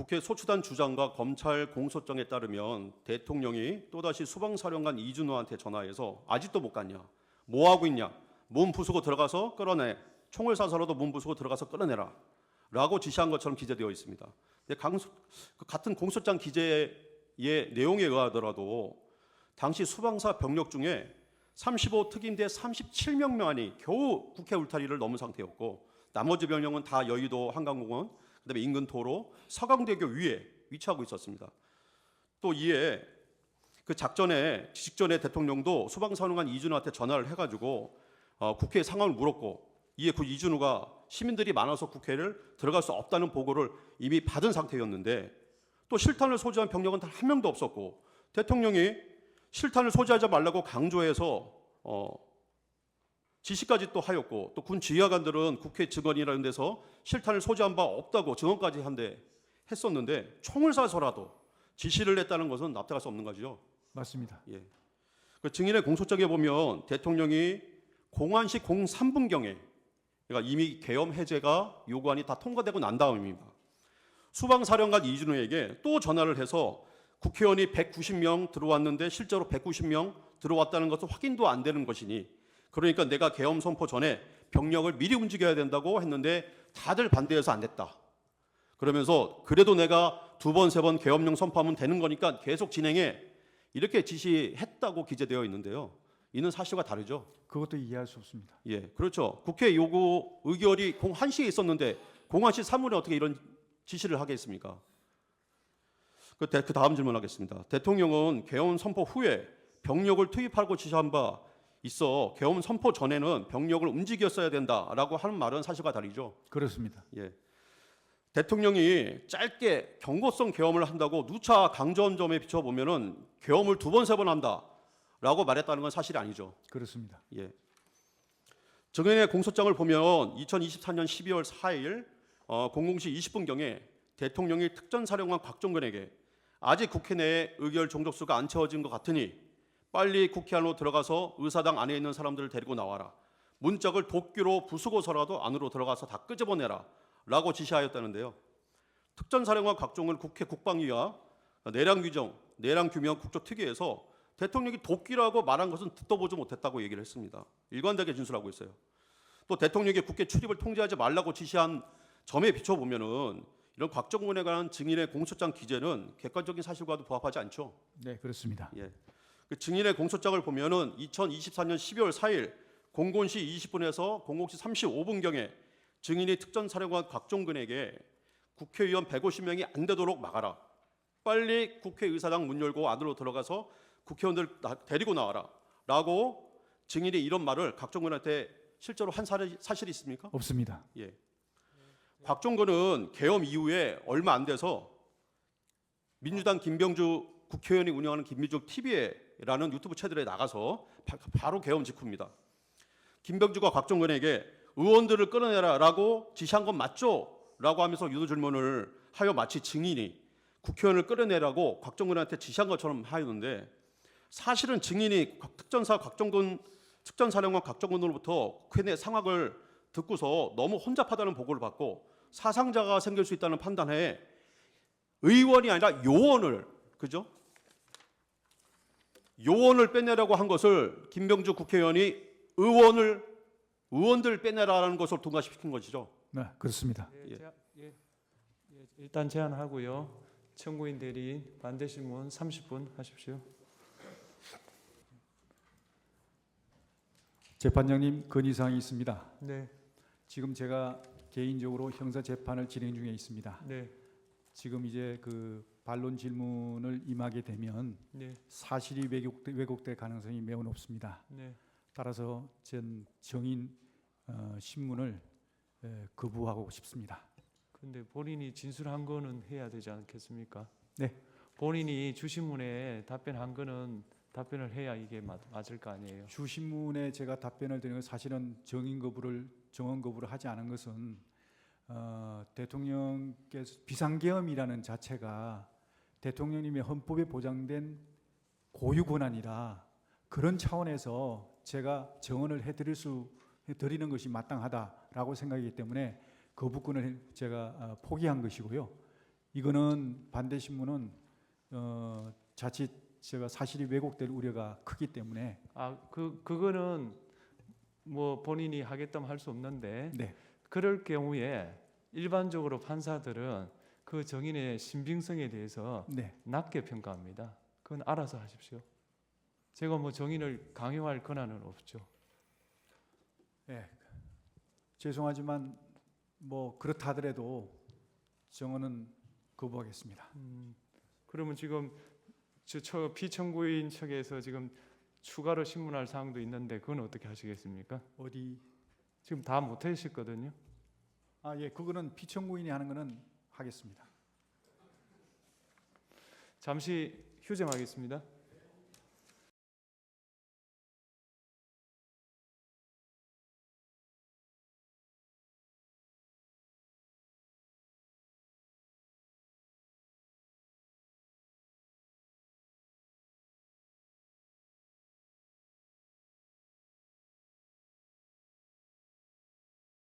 국회 소추단 주장과 검찰 공소장에 따르면 대통령이 또다시 수방사령관 이준호한테 전화해서 아직도 못 갔냐? 뭐 하고 있냐? 몸 부수고 들어가서 끌어내. 총을 쏴서라도 몸 부수고 들어가서 끌어내라. 라고 지시한 것처럼 기재되어 있습니다. 강소, 그 같은 공소장 기재의 내용에 의하더라도 당시 수방사 병력 중에 35 특임대 37명만이 겨우 국회 울타리를 넘은 상태였고 나머지 병력은 다 여의도 한강공원 그다음에 인근 도로 서강대교 위에 위치하고 있었습니다. 또 이에 그 작전에 직전에 대통령도 수방사령관 이준호한테 전화를 해가지고 어, 국회 상황을 물었고 이에 그 이준호가 시민들이 많아서 국회를 들어갈 수 없다는 보고를 이미 받은 상태였는데 또 실탄을 소지한 병력은 단 한 명도 없었고 대통령이 실탄을 소지하지 말라고 강조해서 어, 지시까지 또 하였고 또 군 지휘관들은 국회 증언이라는 데서 실탄을 소지한 바 없다고 증언까지 한데 했었는데 총을 쏴서라도 지시를 했다는 것은 납득할 수 없는 거죠. 맞습니다. 예. 그 증인의 공소장에 보면 대통령이 공안시 03분경에 그러니까 이미 계엄 해제가 요구안이 다 통과되고 난 다음입니다. 수방사령관 이준호에게 또 전화를 해서 국회의원이 190명 들어왔는데 실제로 190명 들어왔다는 것은 확인도 안 되는 것이니 그러니까 내가 계엄 선포 전에 병력을 미리 움직여야 된다고 했는데 다들 반대해서 안 됐다. 그러면서 그래도 내가 두 번, 세 번 계엄령 선포하면 되는 거니까 계속 진행해. 이렇게 지시했다고 기재되어 있는데요. 이는 사실과 다르죠. 그것도 이해할 수 없습니다. 예, 그렇죠. 국회 요구 의결이 공 1시에 있었는데 공 1시 3분에 어떻게 이런 지시를 하겠습니까? 그, 대- 그 다음 질문하겠습니다. 대통령은 개헌 선포 후에 병력을 투입하고 지시한 바 있어 개헌 선포 전에는 병력을 움직였어야 된다라고 하는 말은 사실과 다르죠. 그렇습니다. 예. 대통령이 짧게 경고성 계엄을 한다고 누차 강조한 점에 비춰 보면은 계엄을 두 번 세 번 한다라고 말했다는 건 사실이 아니죠. 그렇습니다. 예. 정현의 공소장을 보면 2024년 12월 4일 어, 00시 20분 경에 대통령이 특전사령관 곽종근에게 아직 국회 내에 의결 종족수가 안 채워진 것 같으니 빨리 국회 안으로 들어가서 의사당 안에 있는 사람들을 데리고 나와라. 문짝을 도끼로 부수고서라도 안으로 들어가서 다 끄집어내라. 라고 지시하였다는데요. 특전사령관 곽종은 국회 국방위와 내량규정, 내량규명 국조특위에서 대통령이 도끼라고 말한 것은 듣도 보지 못했다고 얘기를 했습니다. 일관되게 진술하고 있어요. 또 대통령이 국회 출입을 통제하지 말라고 지시한 점에 비춰보면은 이런 곽정군에 관한 증인의 공소장 기재는 객관적인 사실과도 부합하지 않죠. 네, 그렇습니다. 예. 그 증인의 공소장을 보면은 2024년 12월 4일 00시 20분에서 00시 35분경에 증인이 특전 사령관 곽종근에게 국회의원 150명이 안 되도록 막아라. 빨리 국회의사당 문 열고 안으로 들어가서 국회의원들 나- 데리고 나와라. 라고 증인이 이런 말을 곽종근한테 실제로 한 사실이, 사실이 있습니까? 없습니다. 예. 곽종근은 계엄 이후에 얼마 안 돼서 민주당 김병주 국회의원이 운영하는 김민중 TV 라는 유튜브 채널에 나가서 바, 바로 계엄 직후입니다. 김병주가 곽종근에게 의원들을 끌어내라라고 지시한 건 맞죠? 라고 하면서 유도 질문을 하여 마치 증인이 국회의원을 끌어내라고 곽종근한테 지시한 것처럼 하였는데 사실은 증인이 곽- 특전사 곽종근 특전사령관 곽종근으로부터 국회 내 상황을 듣고서 너무 혼잡하다는 보고를 받고 사상자가 생길 수 있다는 판단에 의원이 아니라 요원을 그죠? 요원을 빼내라고 한 것을 김병주 국회의원이 의원을 의원들 빼내라라는 것을 통과시킨 것이죠. 네, 그렇습니다. 예. 예, 제가- 예, 예, 일단 제안하고요. 청구인 대리인 반대 질문 30분 하십시오. 재판장님 건의 사항이 있습니다. 네, 지금 제가 개인적으로 형사 재판을 진행 중에 있습니다. 네, 지금 이제 그 반론 질문을 임하게 되면 네, 사실이 왜곡돼, 왜곡될 가능성이 매우 높습니다. 네. 따라서 전 정인 어, 신문을 에, 거부하고 싶습니다. 근데 본인이 진술한 거는 해야 되지 않겠습니까? 네. 본인이 주신문에 답변한 거는 답변을 해야 이게 맞, 맞을 거 아니에요. 주신문에 제가 답변을 드리는 건 사실은 정인 거부를 정언 거부를 하지 않은 것은 어, 대통령께서 비상계엄이라는 자체가 대통령님의 헌법에 보장된 고유 권한이라 그런 차원에서 제가 정언을 해드릴 수 드리는 것이 마땅하다라고 생각이기 때문에 거부권을 제가 어, 포기한 것이고요. 이거는 반대 신문은 어, 자칫 제가 사실이 왜곡될 우려가 크기 때문에 아, 그 그거는 뭐 본인이 하겠다면 할 수 없는데 네. 그럴 경우에 일반적으로 판사들은 그 정인의 신빙성에 대해서 네. 낮게 평가합니다. 그건 알아서 하십시오. 제가 뭐 정인을 강요할 권한은 없죠. 예. 죄송하지만 뭐 그렇다 하더라도 정언은 거부하겠습니다. 음, 그러면 지금 저, 저 피청구인 측에서 지금 추가로 신문할 사항도 있는데 그건 어떻게 하시겠습니까? 어디 지금 다 못하셨거든요. 아 예, 그거는 피청구인이 하는 거는 하겠습니다. 잠시 휴정하겠습니다.